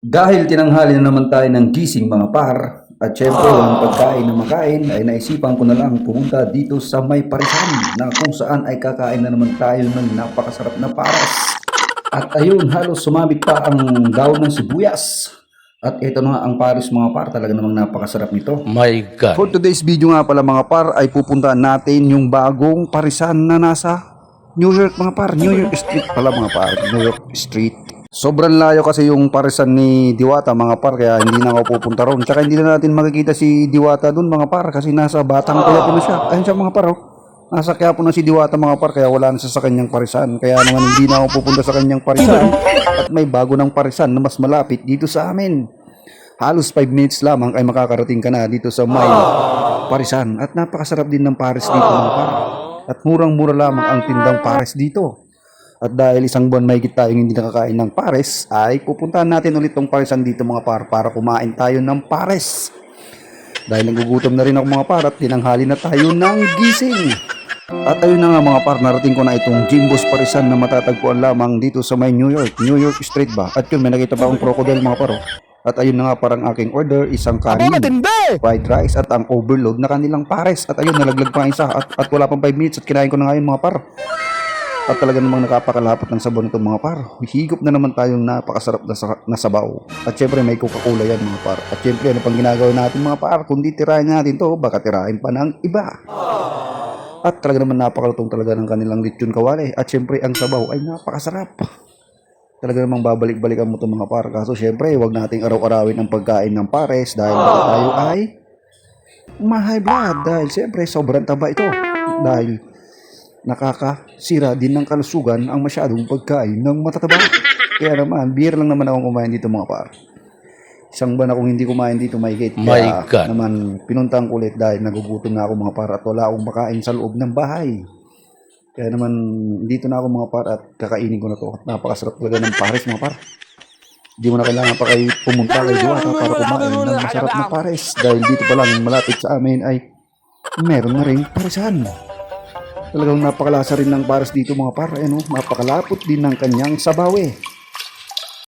Dahil tinanghali na naman tayo ng gising mga par, at syempre walang pagkain na makain, ay naisipan ko na lang pumunta dito sa may parisan na kung saan ay kakain na naman tayo ng napakasarap na pares. At ayun, halos sumabit pa ang daon ng sibuyas. At ito na nga ang pares mga par, talaga namang napakasarap nito. My God. For today's video nga pala mga par ay pupuntahan natin yung bagong parisan na nasa New York mga par. New York Street pala mga par. New York Street. Sobrang layo kasi yung parisan ni Diwata mga par kaya hindi na ako pupunta ron. Tsaka hindi na natin makikita si Diwata dun mga par kasi nasa Batang Quiapo na siya. Ayun siya mga par oh. Nasa Quiapo na si Diwata mga par kaya wala na siya sa kanyang parisan. Kaya naman hindi na ako pupunta sa kanyang parisan at may bago ng parisan na mas malapit dito sa amin halos 5 minutes lamang ay makakarating ka na dito sa may Parisan. At napakasarap din ng pares dito mga par. At murang-mura lamang ang tindang pares dito. At dahil isang buwan may tayong hindi nakakain ng pares, ay pupuntahan natin ulit tong parisan dito mga par para kumain tayo ng pares. Dahil nagugutom na rin ako mga par at tinanghali na tayo ng gising. At ayun na nga mga par, narating ko na itong Jimbo's Parisan na matatagpuan lamang dito sa may New York, New York Street ba? At yun, may nakita pa akong crocodile mga par. oh. At ayun na nga parang aking order, isang kanin, fried rice at ang overload na kanilang pares. At ayun, nalaglag pa isa at, at wala pang 5 minutes at kinain ko na ngayon mga par. At talaga namang nakapakalapot ng sabon itong mga par. Higop na naman tayong napakasarap na, sa, na sabaw. At syempre may Coca-Cola yan mga par. At syempre ano pang ginagawa natin mga par? Kundi tirahin natin to, baka tirahin pa ng iba. At talaga naman napakalutong talaga ng kanilang lechon kawali. At syempre ang sabaw ay napakasarap. Talaga namang babalik-balikan mo itong mga par. Kaso syempre, wag nating araw-arawin ang pagkain ng pares dahil tayo ay ma-high blood. Dahil syempre, sobrang taba ito. Dahil nakakasira din ng kalusugan ang masyadong pagkain ng matataba. Kaya naman, beer lang naman akong kumain dito mga par. Isang buwan akong hindi kumain dito mahigit. My Kaya God. naman, pinuntang ko ulit dahil nagugutom na ako mga par at wala akong makain sa loob ng bahay. Kaya naman, dito na ako mga par at kakainin ko na to. At napakasarap talaga ng pares mga par. Hindi mo na kailangan pa kayo pumunta kay Diwata para kumain ng masarap na pares. Dahil dito pa lang malapit sa amin ay meron na rin paresan. Talagang napakalasa rin ng pares dito mga par. Ano, napakalapot din ng kanyang sabaw eh.